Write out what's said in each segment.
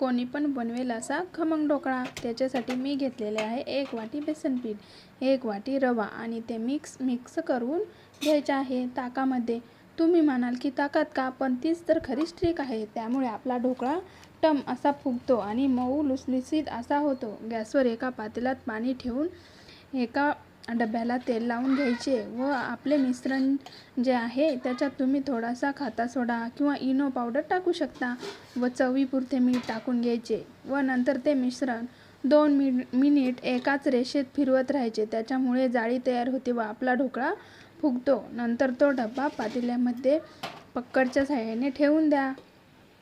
कोणी पण बनवेल असा खमंग ढोकळा. त्याच्यासाठी मी घेतलेले आहे एक वाटी बेसन पीठ एक वाटी रवा आणि ते मिक्स मिक्स करून घ्यायचे आहे ताकामध्ये. तुम्ही म्हणाल की ताकात का? पण तीच तर खरीच ट्रिक आहे. त्यामुळे आपला ढोकळा टम असा फुगतो आणि मऊ लुसलुसीत असा होतो. गॅसवर एका पातेल्यात पाणी ठेवून एका डब्याला तेल लावून घ्यायचे व आपले मिश्रण जे आहे त्याच्यात तुम्ही थोडासा खाता सोडा किंवा इनो पावडर टाकू शकता व चवीपुरते मीठ टाकून घ्यायचे व नंतर ते मिश्रण दोन मि मिनिट एकाच रेषेत फिरवत राहायचे. त्याच्यामुळे जाळी तयार होते व आपला ढोकळा फुगतो. नंतर तो डबा पातेल्यामध्ये पक्कडच्या साह्याने ठेवून द्या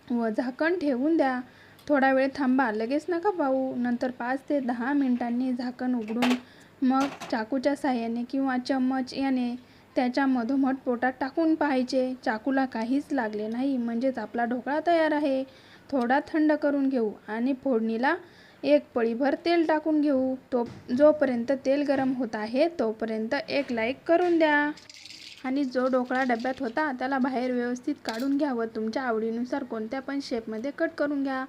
व झाकण ठेवून द्या. थोडा वेळ थांबा. लगेच नका पाहू. नंतर पाच ते दहा मिनिटांनी झाकण उघडून मग चाकूच्या साह्याने किंवा चम्मच याने त्याच्या मधोमध पोटात टाकून पाहायचे. चाकूला काहीच लागले नाही म्हणजेच आपला ढोकळा तयार आहे. थोडा थंड करून घेऊ आणि फोडणीला एक पळीभर तेल टाकून घेऊ. तो जोपर्यंत तेल गरम होत आहे तोपर्यंत एक लाईक करून द्या. आणि जो ढोकळा डब्यात होता त्याला बाहेर व्यवस्थित काढून घ्या व तुमच्या आवडीनुसार कोणत्या पण शेपमध्ये कट करून घ्या.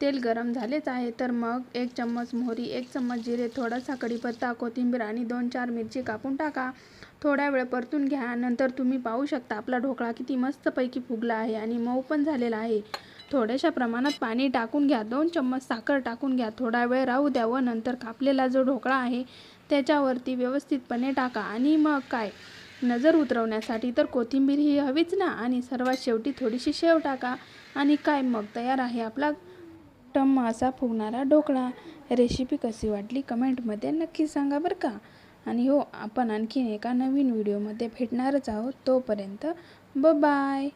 तेल गरम झालेच आहे तर मग एक चम्मच मोहरी एक चम्मच जिरे थोडासा कढीपत्ता कोथिंबीर आणि दोन चार मिरची कापून टाका. थोड्या वेळ परतून घ्या नंतर तुम्ही पाहू शकता आपला ढोकळा किती मस्तपैकी फुगला आहे आणि मऊ पण झालेला आहे. थोड्याशा प्रमाणात पाणी टाकून घ्या दोन चम्मच साखर टाकून घ्या. थोडा वेळ राहू द्या व नंतर कापलेला जो ढोकळा आहे त्याच्यावरती व्यवस्थितपणे टाका. आणि मग काय? नजर उतरवण्यासाठी तर कोथिंबीर ही हवीच ना? आणि सर्वात शेवटी थोडीशी शेव टाका. आणि काय मग? तयार आहे आपला टम असा फुगणारा ढोकळा. रेसिपी कशी वाटली कमेंटमध्ये नक्की सांगा बरं का? आणि हो आपण आणखीन एका नवीन व्हिडिओमध्ये भेटणारच आहोत तोपर्यंत ब बाय